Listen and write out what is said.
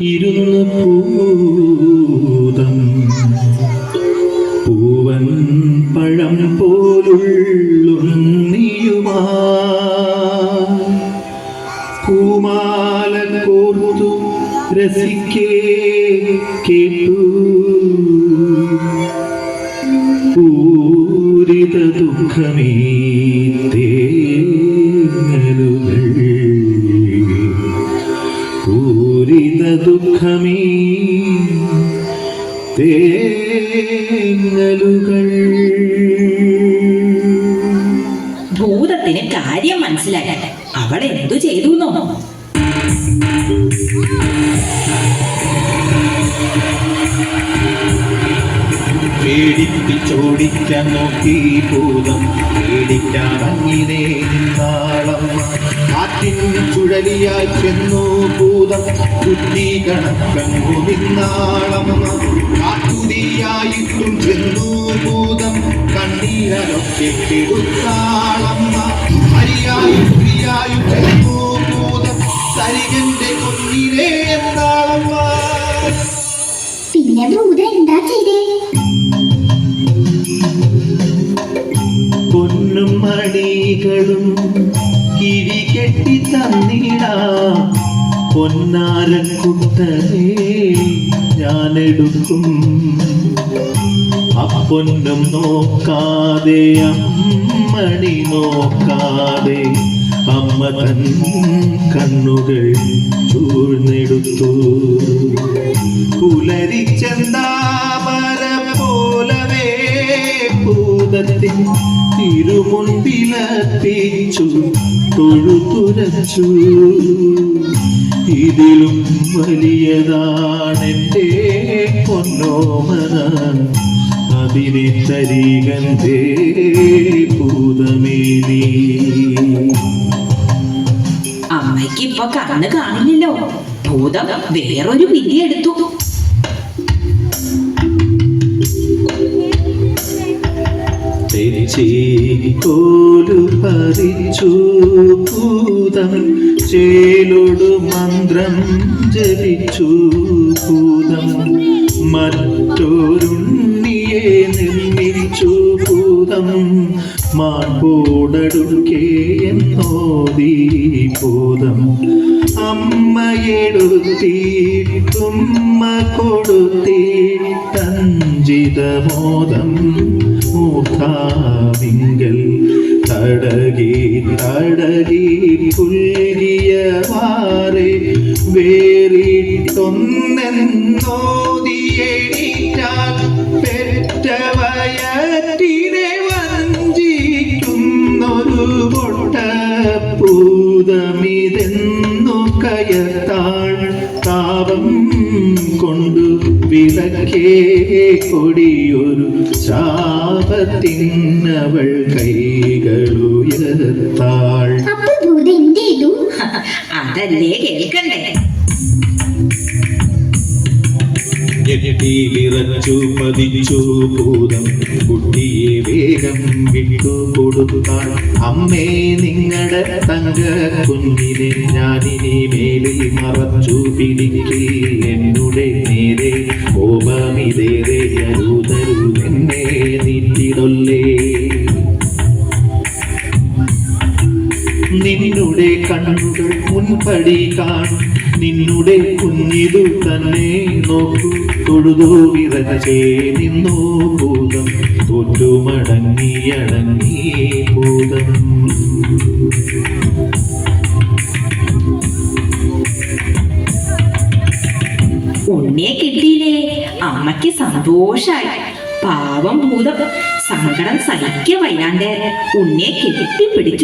ഇരുന്ന് പൂതം പൂവൻ പഴം പോലുള്ളുണ്ണിയുമാ. പൂമാല കോർത്തു രസിക്കേ കേട്ടു. പൂരിത ദുഃഖമേ തേങ്ങലുകൾ ഭൂതത്തിന് കാര്യം മനസ്സിലാക്കട്ടെ. അവൾ എന്തു ചെയ്തു എന്നോ പേടിപ്പിച്ചോടിക്കാൻ നോക്കി ഭൂതം പേടിക്കാറങ്ങിനെ നിന്നാളമ്മ കാറ്റിൻ ചുഴലിയായി ചെന്നു ഭൂതം കുട്ടി കണക്കങ്ങു നിന്നാളമ്മ കാത്തുതിയായിട്ടും ചെന്നു ഭൂതം കണ്ണീരൊക്കെ കെടുത്താളമ്മ ഹരിയായും പ്രിയായും ചെന്നു ഭൂതം തരികന്റെ കൊന്നിരേ എന്നാളമ്മ പിന്നെ ഭൂതം എന്താ ചെയ്തേ? മണികളും കിഴി കെട്ടി തന്നിടാ. പൊന്നാരക്കുട്ടനെ ഞാനെടുക്കും. അപ്പൊന്നും നോക്കാതെ അമ്മണി നോക്കാതെ അമ്മ തൻ കണ്ണുകൾ ചൂഴ്ന്നെടുത്തു. പുലരിച്ചെന്താമര പോലവേ ഭൂതത്തിൻ തിരുമുൻപിലപ്പിച്ചു തൊഴുതുരച്ചു ഇതിലും വലിയതാണെന്റെ പൊന്നോമന. അതിനെ തരികന്തേ ഭൂതമേനി അമ്മയ്ക്ക് ഇപ്പൊ കണ്ണ് കാണില്ലല്ലോ. ഭൂതം വേറൊരു വിധി എടുത്തു. കോലു പറിച്ചു പൂതം ചേലൊടു മന്ത്രം ജപിച്ചു പൂതം. മറ്റൊരുണ്ണിയെ നിർമ്മിച്ചു ഭൂതം മാൺപോടടുക്കേ എന്നോദീ ഭൂതം അമ്മയെടുത്തിട്ടുമ്മ കൊടുത്തിട്ടഞ്ചിതമോദം മൂർധാവിങ്കൽ തടകി തടകി പുൽകിയ വാറെ വേറിട്ടൊന്നെന്നോദിയേറ്റാൽ പെറ്റ പൊട്ടപ്പൂതമിതെന്നു കയത്താൾ താപം കൊണ്ടു വിളക്കേ കൊടിയൊരു ശാപത്തിനവൾ കൈകളുയർത്താൾ. അതല്ലേ കേൾക്കണ്ടേ? ഞെട്ടിയിറച്ചു പതിച്ചു ഭൂതം. കുട്ടിയെ വേഗം വിട്ടു കൊടുത്താൽ അമ്മേ നിങ്ങളുടെ തങ്ക കുഞ്ഞിനെ ഞാനിനി മേലിൽ മറച്ചു പിടിക്കി. എന്നുടെ നേരെ കോപമിതേറെ നീട്ടിടൊല്ലേ നിന്നുടെ കണ്ണുകൾ മുൻപടി കാണും. നിന്നുടെ കുഞ്ഞിതു തന്നെ നോക്കൂ. തൊഴുതു വിറച്ചേ നിന്നോ ഭൂതം. തോറ്റുമടങ്ങി അടങ്ങി ഭൂതം. ഉണ്ണിയെ കിട്ടിയില്ലേ? അമ്മയ്ക്ക് സന്തോഷായി. പാവം ഭൂതം. സങ്കടം സഹിക്കവയ്യാണ്ട് ഉന്നെ കെട്ടിപ്പിടിച്ചു.